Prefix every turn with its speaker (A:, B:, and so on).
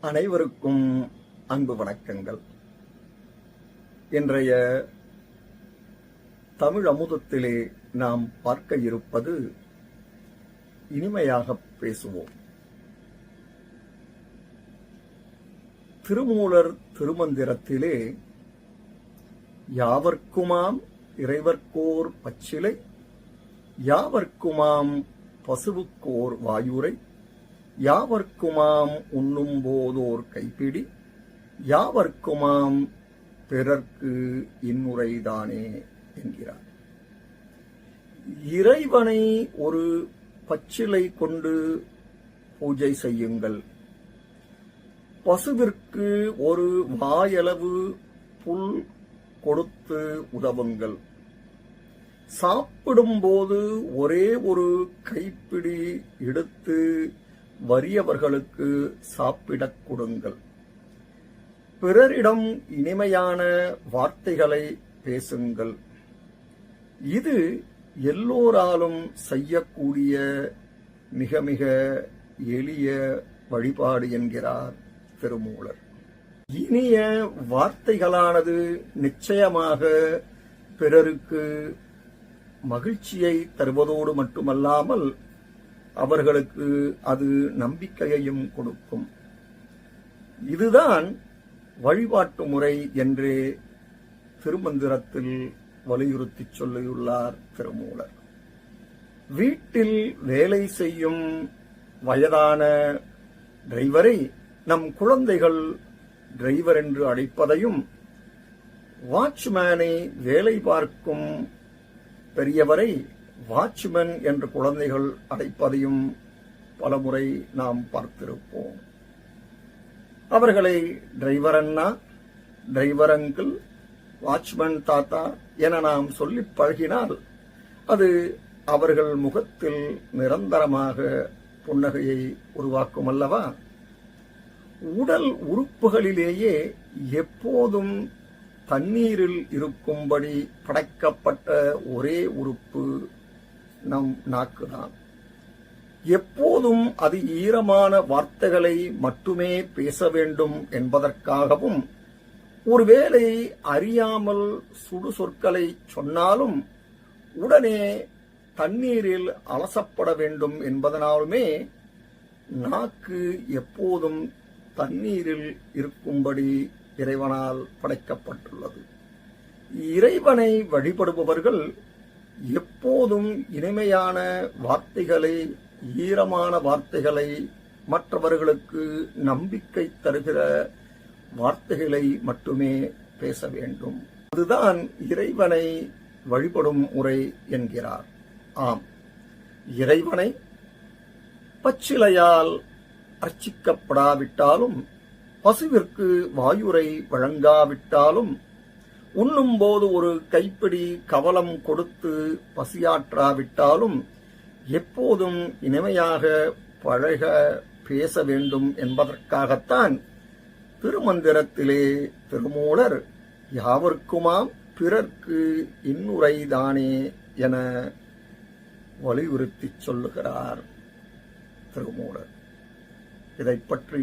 A: அனைவருக்கும் அன்பு வணக்கங்கள். இன்றைய தமிழ் அமுதத்திலே நாம் பார்க்க இருப்பது இனிமையாக பேசுவோம். திருமூலர் திருமந்திரத்திலே யாவர்க்குமாம் இறைவர்க்கோர் பச்சிலை யாவர்க்குமாம் பசுவுக்கோர் வாயுரை யாவர்க்குமாம் உண்ணும் போதோர் கைப்பிடி யாவர்க்குமாம் பிறர்க்கு இன்னுரைதானே என்கிறார். இறைவனை ஒரு பச்சிலை கொண்டு பூஜை செய்யுங்கள். பசுவிற்கு ஒரு வாயளவு புல் கொடுத்து உதவுங்கள். சாப்பிடும்போது ஒரே ஒரு கைப்பிடி எடுத்து வறியவர்களுக்கு சாப்பிடக் கொடுங்கள். பிறரிடம் இனிமையான வார்த்தைகளை பேசுங்கள். இது எல்லோராலும் செய்யக்கூடிய மிக மிக எளிய வழிபாடு என்கிறார் திருமூலர். இனிய வார்த்தைகளானது நிச்சயமாக பிறருக்கு மகிழ்ச்சியை தருவதோடு மட்டுமல்லாமல் அவர்களுக்கு அது நம்பிக்கையையும் கொடுக்கும். இதுதான் வழிபாட்டு முறை என்றே திருமந்திரத்தில் வலியுறுத்தி சொல்லியுள்ளார் திருமூலர். வீட்டில் வேலை செய்யும் வயதான டிரைவரை நம் குழந்தைகள் டிரைவர் என்று அழைப்பதையும் வாட்ச்மேனை வேலை பார்க்கும் பெரியவரை வாட்ச்மேன் என்று குழந்தைகள் அழைப்பதையும் பலமுறை நாம் பார்த்திருப்போம். அவர்களை டிரைவர் அண்ணா டிரைவர் அங்கிள் வாட்ச்மேன் தாத்தா என நாம் சொல்லி பழகினால் அது அவர்கள் முகத்தில் நிரந்தரமாக புன்னகையை உருவாக்கும் அல்லவா? உடல் உறுப்புகளிலேயே எப்போதும் தண்ணீரில் இருக்கும்படி படைக்கப்பட்ட ஒரே உறுப்பு நம் நாக்குதான். எப்போதும் அது ஈரமான வார்த்தைகளை மட்டுமே பேச வேண்டும் என்பதற்காகவும் ஒருவேளை அறியாமல் சுடு சொற்களை சொன்னாலும் உடனே தண்ணீரில் அலசப்பட வேண்டும் என்பதனாலுமே நாக்கு எப்போதும் தண்ணீரில் இருக்கும்படி இறைவனால் படைக்கப்பட்டுள்ளது. இறைவனை வழிபடுபவர்கள் எப்போதும் இனிமையான வார்த்தைகளை ஈரமான வார்த்தைகளை மற்றவர்களுக்கு நம்பிக்கை தருகிற வார்த்தைகளை மட்டுமே பேச வேண்டும். அதுதான் இறைவனை வழிபடும் முறை என்கிறார். ஆம். இறைவனை பச்சிலையால் அர்ச்சிக்கப்படாவிட்டாலும் பசுவிற்கு வாயுரை வழங்காவிட்டாலும் உண்ணும்போது ஒரு கைப்பிடி கவலம் கொடுத்து பசியாற்றாவிட்டாலும் எப்போதும் இனிமையாக பழக பேச வேண்டும் என்பதற்காகத்தான் திருமந்திரத்திலே திருமூலர் யாவர்க்குமாம் பிறர்க்கு இன்னுரைதானே என வலியுறுத்திச் சொல்லுகிறார் திருமூலர். இதை பற்றி